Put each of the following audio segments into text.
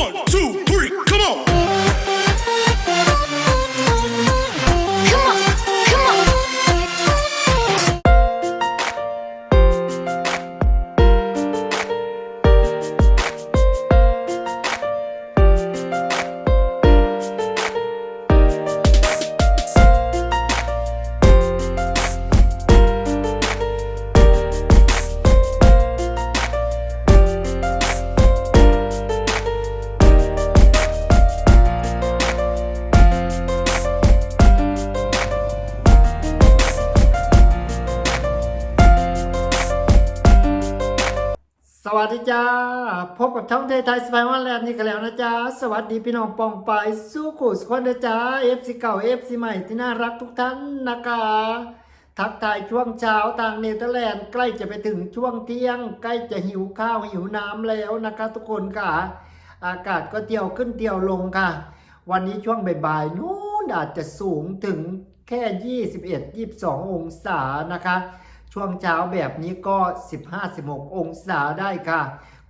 One, two, จ้า พบกับช่องไทยไทยสไปวันแลนด์นี่กันแล้วนะจ๊ะสวัสดีพี่น้องปองไปสู้ขู่สกคนนะจ๊ะเอฟซีเก่าเอฟซีใหม่ที่น่ารักทุกท่านนะคะทักทายช่วงเช้าทางเนเธอร์แลนด์ใกล้จะไปถึงช่วงเที่ยง ใกล้จะหิวข้าวหิวน้ำแล้วนะคะ ทุกคนค่ะ อากาศก็เที่ยวขึ้นเที่ยวลงค่ะ วันนี้ช่วงบ่ายๆนู้นอาจจะสูงถึงแค่ 21-22 องศานะคะ ช่วงเช้าแบบนี้ก็ 15-16 องศาได้ค่ะ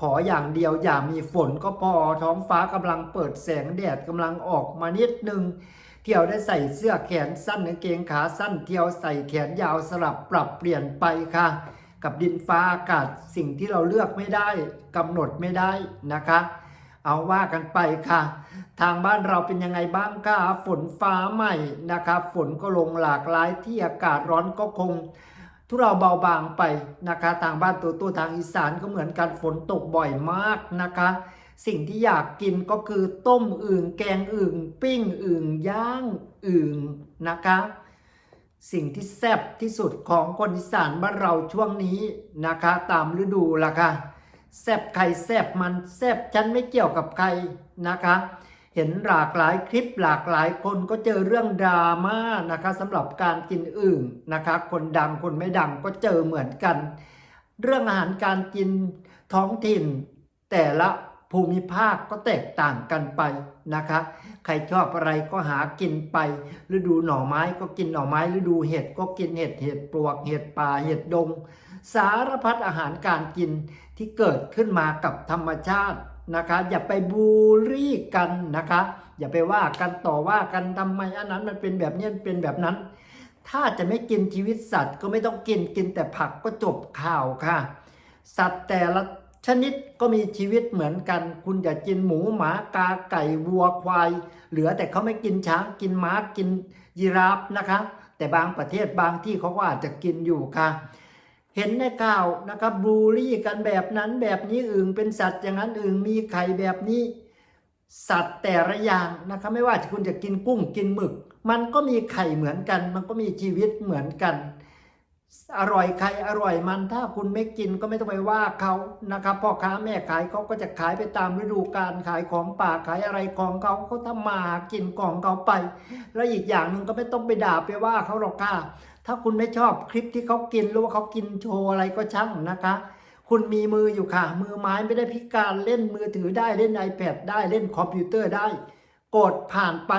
ขออย่างเดียวอย่ามีฝนก็พอท้องฟ้ากำลังเปิดแสงแดดกำลังออกมานิดนึงเที่ยวได้ใส่เสื้อแขนสั้นกางเกงขาสั้นเที่ยวใส่แขนยาวสลับปรับเปลี่ยนไปค่ะ กับดินฟ้าอากาศสิ่งที่เราเลือกไม่ได้กำหนดไม่ได้นะคะ เอาว่ากันไปค่ะ ทางบ้านเราเป็นยังไงบ้างคะฝนฟ้าใหม่นะคะฝนก็ลงหลากหลายที่อากาศร้อนก็คง ทุเราเบาบางไปนะคะทางบ้านตัวตัวทางอีสานก็เหมือนกันฝนตกบ่อยมากนะคะ สิ่งที่อยากกินก็คือต้มอึ่งแกงอึ่งปิ้งอึ่งย่างอึ่งนะคะ สิ่งที่แซ่บที่สุดของคนอีสานบ้านเราช่วงนี้นะคะ ตามฤดูละค่ะแซ่บใครแซ่บมันแซ่บฉันไม่เกี่ยวกับใครนะคะ เห็นหลากหลายคลิปหลากหลายคนก็เจอเรื่องดราม่านะคะสำหรับการกินอึ่งนะคะ คนดังคนไม่ดังก็เจอเหมือนกัน เรื่องอาหารการกินท้องถิ่น แต่ละภูมิภาคก็แตกต่างกันไปนะคะ ใครชอบอะไรก็หากินไปฤดูหน่อไม้ก็กินหน่อไม้ฤดูเห็ดก็กินเห็ดเห็ดปลวกเห็ดป่าเห็ดดง สารพัดอาหารการกินที่เกิดขึ้นมากับธรรมชาติ นะคะอย่าไปบูลลี่กันนะคะ อย่าไปว่ากันต่อว่ากันทำไมอันนั้นมันเป็นแบบนี้เป็นแบบนั้น ถ้าจะไม่กินชีวิตสัตว์ก็ไม่ต้องกินกินแต่ผักก็จบข่าวค่ะ สัตว์แต่ละชนิดก็มีชีวิตเหมือนกัน คุณอย่ากินหมูหมากาไก่วัวควาย เหลือแต่เขาไม่กินช้างกินม้ากินยีราฟนะคะ แต่บางประเทศบางที่เขาก็อาจจะกินอยู่ค่ะ เห็นในข่าวนะครับบูลลี่กันแบบนั้นแบบนี้อึ่งเป็นสัตว์อย่างนั้นอึ่งมีไข่แบบนี้ สัตว์แต่ละอย่างนะครับไม่ว่าคุณจะกินกุ้งกินหมึก มันก็มีไข่เหมือนกัน มันก็มีชีวิตเหมือนกัน อร่อยใครอร่อยมันถ้าคุณไม่กินก็ไม่ต้องไปว่าเขานะครับพ่อค้าแม่ขายเขาก็จะขายไปตามฤดูกาลขายของป่าขายอะไรของเขาเขาทำมาหากินของเขาไป แล้วอีกอย่างหนึ่งก็ไม่ต้องไปด่าไปว่าเขาหรอกค่ะถ้าคุณไม่ชอบคลิปที่เขากินหรือว่าเขากินโชว์อะไรก็ช่างนะคะ คุณมีมืออยู่ค่ะ มือไม้ไม่ได้พิการเล่นมือถือได้เล่น iPad ได้เล่นคอมพิวเตอร์ได้ กดผ่านไป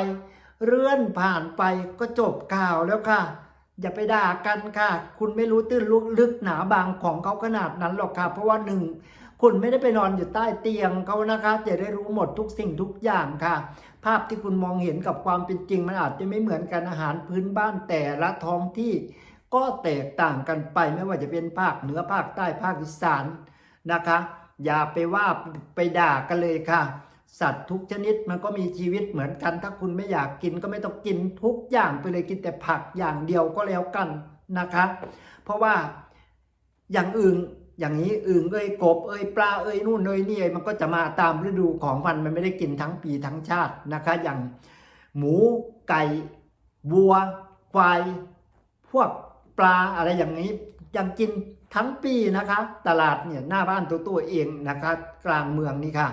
เลื่อนผ่านไปก็จบข่าวแล้วค่ะ อย่าไปด่ากันค่ะ คุณไม่รู้ตื้นล,ลึกหนาบางของเขาขนาดนั้นหรอกค่ะ เพราะว่าหนึ่งคุณไม่ได้ไปนอนอยู่ใต้เตียงเขานะคะจะได้รู้หมดทุกสิ่งทุกอย่างค่ะ ภาพที่คุณมองเห็นกับความเป็นจริง มันอาจจะไม่เหมือนกันอาหารพื้นบ้านแต่ละท้องที่ ก็แตกต่างกันไปไม่ว่าจะเป็นภาคเหนือภาคใต้ภาคอีสานนะคะ อย่าไปว่าไปด่ากันเลยค่ะ สัตว์ทุกชนิดมันก็มีชีวิตเหมือนกัน ถ้าคุณไม่อยากกินก็ไม่ต้องกินทุกอย่างไปเลยกินแต่ผักอย่างเดียวก็แล้วกันนะคะ เพราะว่าอย่างอื่นอย่างนี้อื่นเอ้ยกบเอ้ยปลาเอ้ยนู่นเอ้ยนี่เอ้ยมันก็จะมาตามฤดูของมันมันไม่ได้กินทั้งปีทั้งชาตินะคะ อย่างหมูไก่วัวควายพวกปลาอะไรอย่างนี้ยังกินทั้งปีนะคะ ตลาดเนี่ยหน้าบ้านตัวตัวเองนะคะ กลางเมืองนี่ค่ะ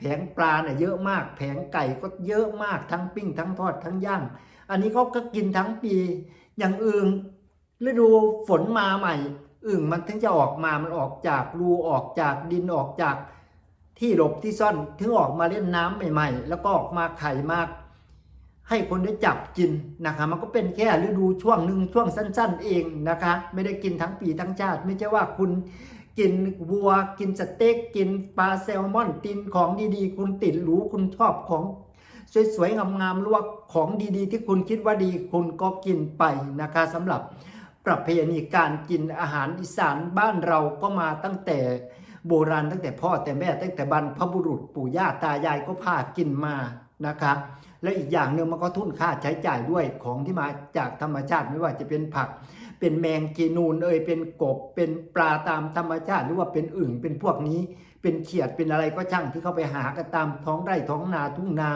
แผงปลาเนี่ยเยอะมาก แผงไก่ก็เยอะมากทั้งปิ้งทั้งทอดทั้งย่าง อันนี้เขาก็กินทั้งปี อย่างอื่นฤดูฝนมาใหม่อึ่งมันถึงจะออกมา มันออกจากรูออกจากดินออกจากที่หลบที่ซ่อนถึงออกมาเล่นน้ำใหม่ ๆ แล้วก็ออกมาไข่มาก ให้คนได้จับกินนะคะมันก็เป็นแค่ฤดูช่วงหนึ่งช่วงสั้น ๆ เองนะคะ ไม่ได้กินทั้งปีทั้งชาติ ไม่ใช่ว่าคุณ กินวัว กินสเต็กกินปลาแซลมอนกินของดีๆ คุณติดหรูคุณชอบของสวยๆงามๆหรือว่าของดีๆ ที่คุณคิดว่าดีคุณก็กินไปนะคะสำหรับประเพณีการกินอาหารอีสานบ้านเราก็มาตั้งแต่โบราณตั้งแต่พ่อแต่แม่ตั้งแต่บรรพบุรุษปู่ย่าตายายก็พากินมานะคะ และอีกอย่างหนึ่งมันก็ทุนค่าใช้จ่ายด้วยของที่มาจากธรรมชาติไม่ว่าจะเป็นผัก เป็นแมงกีนูนเอ่ยเป็นกบเป็นปลาตามธรรมชาติ หรือว่าเป็นอึ่งเป็นพวกนี้ เป็นเขียดเป็นอะไรก็ช่างที่เขาไปหากันตามท้องไร่ท้องนาทุ่งนา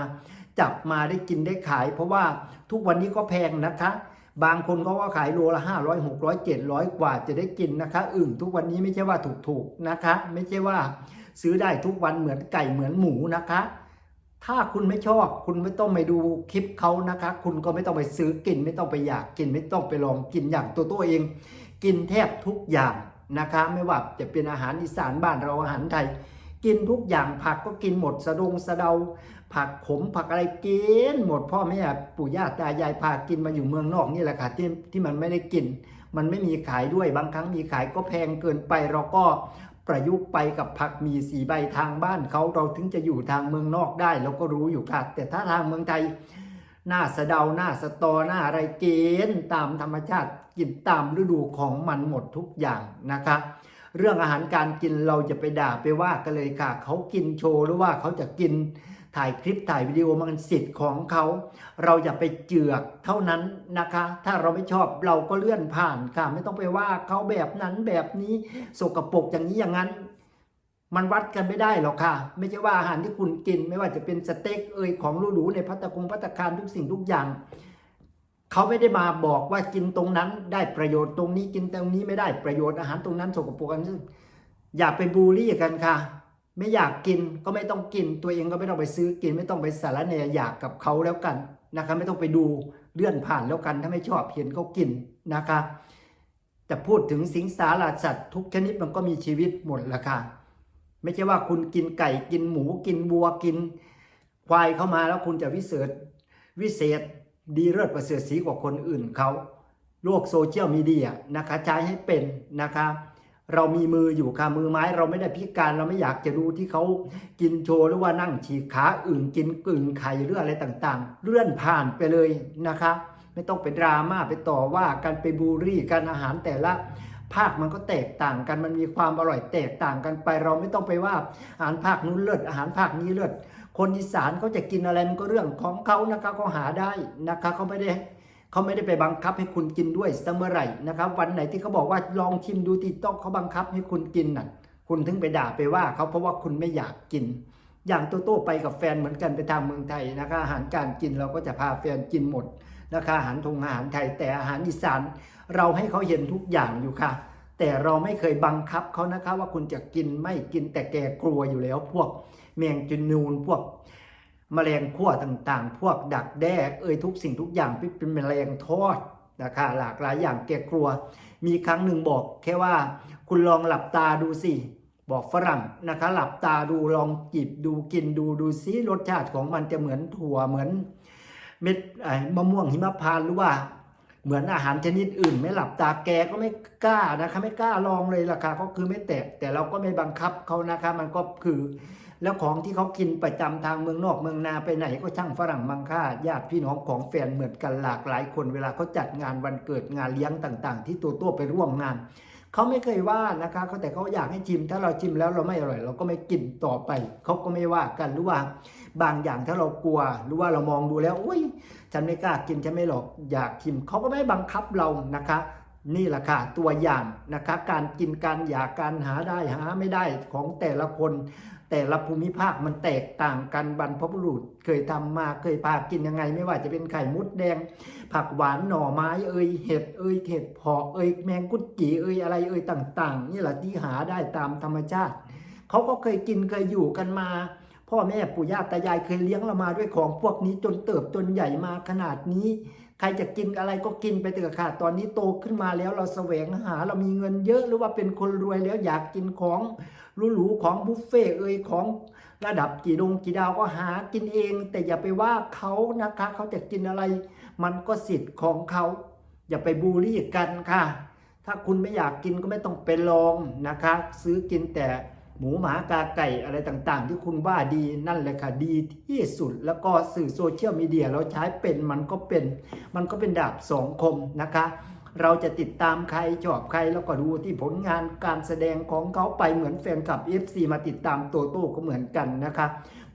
จับมาได้กินได้ขาย เพราะว่าทุกวันนี้ก็แพงนะคะบางคนเขาก็ขายโลละ500 600 700กว่าจะได้กินนะคะอึ่งทุกวันนี้ไม่ใช่ว่าถูกๆนะคะ ไม่ใช่ว่าซื้อได้ทุกวันเหมือนไก่เหมือนหมูนะคะ ถ้าคุณไม่ชอบ คุณไม่ต้องไปดูคลิปเขานะคะ คุณก็ไม่ต้องไปซื้อกิน ไม่ต้องไปอยากกิน ไม่ต้องไปลองกินอย่างตัวตัวเอง กินแทบทุกอย่างนะคะ ไม่ว่าจะเป็นอาหารอีสานบ้านเราอาหารไทย กินทุกอย่างผักก็กินหมดสะดงสะเดา ผักขมผักอะไรกินหมดพ่อแม่ปู่ย่าตายายพากินมาอยู่เมืองนอกนี่แหละค่ะที่ที่มันไม่ได้กิน มันไม่มีขายด้วยบางครั้งมีขายก็แพงเกินไปเราก็ ประยุกต์ไปกับผักมีสีใบทางบ้านเขาเราถึงจะอยู่ทางเมืองนอกได้เราก็รู้อยู่ค่ะ แต่ถ้าทางเมืองไทยหน้าสะเดาหน้าสตอหน้าอะไรเกณฑ์ตามธรรมชาติกินตามฤดูของมันหมดทุกอย่างนะคะ เรื่องอาหารการกินเราจะไปด่าไปว่ากันเลยค่ะเขากินโชว์หรือว่าเขาจะกิน ถ่ายคลิปถ่ายวิดีโอมันสิทธิ์ของเขา เราอย่าไปเจือกเท่านั้นนะคะ ถ้าเราไม่ชอบเราก็เลื่อนผ่านค่ะ ไม่ต้องไปว่าเขาแบบนั้นแบบนี้สกปรกอย่างนี้อย่างนั้น มันวัดกันไม่ได้หรอกค่ะ ไม่ใช่ว่าอาหารที่คุณกิน ไม่ว่าจะเป็นสเต็กเอ่ยของหรูๆในพัตตาคงพัตตาคารทุกสิ่งทุกอย่างเขาไม่ได้มาบอกว่ากินตรงนั้นได้ประโยชน์ตรงนี้กินตรงนี้ไม่ได้ประโยชน์อาหารตรงนั้นสกปรกกันอย่าไปบูลลี่กันค่ะ ไม่อยากกินก็ไม่ต้องกิน ตัวเองก็ไม่ต้องไปซื้อกิน ไม่ต้องไปสารเนยอยากกับเขาแล้วกันนะคะ ไม่ต้องไปดูเลื่อนผ่านแล้วกัน ถ้าไม่ชอบเห็นเขากินนะคะจะพูดถึงสิงสาราสัตว์ทุกชนิดมันก็มีชีวิตหมดละค่ะไม่ใช่ว่าคุณกินไก่กินหมูกินวัวกิน ควายเข้ามาแล้วคุณจะวิเศษวิเศษดีเลิศประเสริฐสีกว่าคนอื่นเขาโลกโซเชียลมีเดียนะคะใช้ให้เป็นนะคะ เรามีมืออยู่ค่ะมือไม้ เราไม่ได้พิการเราไม่อยากจะดูที่เขากินโชว์หรือว่านั่งฉีกขาอื่นกินกึ่งไข่หรืออะไรต่างๆ เลื่อนผ่านไปเลยนะคะ ไม่ต้องเป็นดราม่าไปต่อว่ากันไปบูลลี่กันอาหารแต่ละภาคมันก็แตกต่างกันมันมีความอร่อยแตกต่างกันไป เราไม่ต้องไปว่าอาหารภาคนู้นเลิศอาหารภาคนี้เลิศคนอีสานเขาจะกินอะไรมันก็เรื่องของเขานะคะเขาหาได้นะคะเขาไม่ได้ เขาไม่ได้ไปบังคับให้คุณกินด้วยเสมอไหร่นะครับ วันไหนที่เขาบอกว่าลองชิมดูติดต้องเขาบังคับให้คุณกินน่ะ คุณถึงไปด่าไปว่าเขาเพราะว่าคุณไม่อยากกิน อย่างโตโต้ไปกับแฟนเหมือนกันไปทางเมืองไทยนะคะอาหารการกินเราก็จะพาแฟนกินหมดนะคะอาหารทงอาหารไทยแต่อาหารอีสานเราให้เขาเห็นทุกอย่างอยู่ค่ะ แต่เราไม่เคยบังคับเขานะคะว่าคุณจะกินไม่กินแต่แกกลัวอยู่แล้ว พวกแมงจุนูนพวก แมลงขั้วต่างๆ พวกดักแด้เอ่ยทุกสิ่งทุกอย่างที่เป็นแมลงทอดนะคะหลากหลายอย่างแกกลัว มีครั้งหนึ่งบอกแค่ว่าคุณลองหลับตาดูสิ บอกฝรั่งนะคะ หลับตาดูลองจิบดูกินดูดูซิรสชาติของมันจะเหมือนถั่วเหมือนเม็ดมะม่วงหิมพานต์หรือว่า เหมือนอาหารชนิดอื่น ไม่หลับตาแกก็ไม่กล้านะคะไม่กล้าลองเลยราคาก็คือไม่แตะแต่เราก็ไม่บังคับเขานะคะ มันก็คือ แล้วของที่เขากินประจำทางเมืองนอกเมืองนาไปไหนก็ช่างฝรั่งมังค่าญาติพี่น้องของแฟนเหมือนกันหลากหลายคนเวลาเขาจัดงานวันเกิดงานเลี้ยงต่าง ๆ ที่ตัวตัวไปร่วมงาน เขาไม่เคยว่านะคะเขาแต่เขาอยากให้ชิม ถ้าเราชิมแล้วเราไม่อร่อย เราก็ไม่กินต่อไป เขาก็ไม่ว่ากันหรือว่า บางอย่างถ้าเรากลัว หรือว่าเรามองดูแล้วอุ้ยฉันไม่กล้ากินฉันไม่หรอกอยากชิมเขาก็ไม่บังคับเรานะคะ นี่แหละค่ะตัวอย่างนะคะ การกินการอยากการหาได้หาไม่ได้ของแต่ละคน แต่ละภูมิภาคมันแตกต่างกันบรรพบุรุษเคยทำมาเคยพากินยังไง ไม่ว่าจะเป็นไข่มุดแดง ผักหวานหน่อไม้เอ่ยเห็ดเอ่ยเห็ดเพาะเอ่ยแมงกุดจีเอ่ยอะไรเอ่ยต่าง ๆ นี่แหละที่หาได้ตามธรรมชาติเขาก็เคยกินเคยอยู่กันมาพ่อแม่ปู่ย่าตายายเคยเลี้ยงเรามาด้วยของพวกนี้จนเติบจนใหญ่มาขนาดนี้ ใครจะกินอะไรก็กินไปเถอะค่ะ ตอนนี้โตขึ้นมาแล้วเราแสวงหาเรามีเงินเยอะหรือว่าเป็นคนรวยแล้วอยากกินของหรูๆของบุฟเฟ่เอ่ยของระดับกี่ดงกี่ดาวก็หากินเอง แต่อย่าไปว่าเขานะคะเขาจะกินอะไร มันก็สิทธิ์ของเขาอย่าไปบูลลี่กันค่ะ ถ้าคุณไม่อยากกินก็ไม่ต้องไปลองนะคะ ซื้อกินแต่ หมูหมากาไก่อะไรต่างๆ ที่คุณว่าดีนั่นแหละค่ะดีที่สุด แล้วก็สื่อโซเชียลมีเดียเราใช้เป็นมันก็เป็นมันก็เป็นดาบสองคมนะคะเราจะติดตามใครชอบใครแล้วก็ดูที่ผลงานการแสดงของเขาไปเหมือนแฟนคลับ FC มาติดตามโตโต้ก็เหมือนกันนะคะ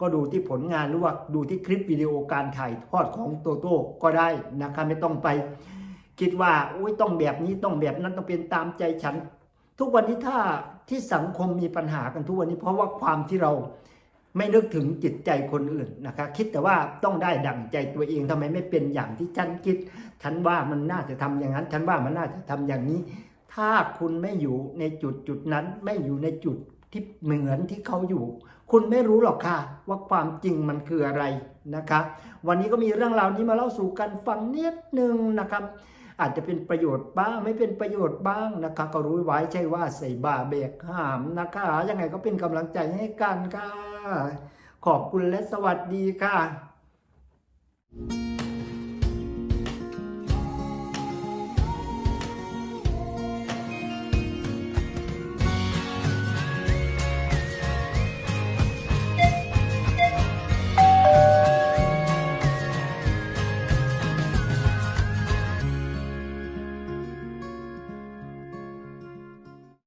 ก็ดูที่ผลงานหรือว่าดูที่คลิปวิดีโอการถ่ายทอดของโตโต้ก็ได้นะคะไม่ต้องไป คิดว่าอุ้ยต้องแบบนี้ต้องแบบนั้นต้องเป็นตามใจฉัน ทุกวันนี้ถ้าที่สังคมมีปัญหากันทุกวันนี้ เพราะว่าความที่เราไม่นึกถึงจิตใจคนอื่นนะคะ คิดแต่ว่าต้องได้ดั่งใจตัวเองทำไมไม่เป็นอย่างที่ฉันคิด ฉันว่ามันน่าจะทำอย่างนั้น ฉันว่ามันน่าจะทำอย่างนี้ ถ้าคุณไม่อยู่ในจุดจุดนั้น ไม่อยู่ในจุดที่เหมือนที่เขาอยู่ คุณไม่รู้หรอกค่ะ ว่าความจริงมันคืออะไรนะคะ วันนี้ก็มีเรื่องราวนี้มาเล่าสู่กันฟังนิดนึงนะครับ อาจจะเป็นประโยชน์บ้างไม่เป็นประโยชน์บ้างนะคะ ก็รู้ไว้ใช่ว่าใส่บาเบกหามนะคะยังไงก็เป็นกำลังใจให้กันค่ะ ขอบคุณและสวัสดีค่ะ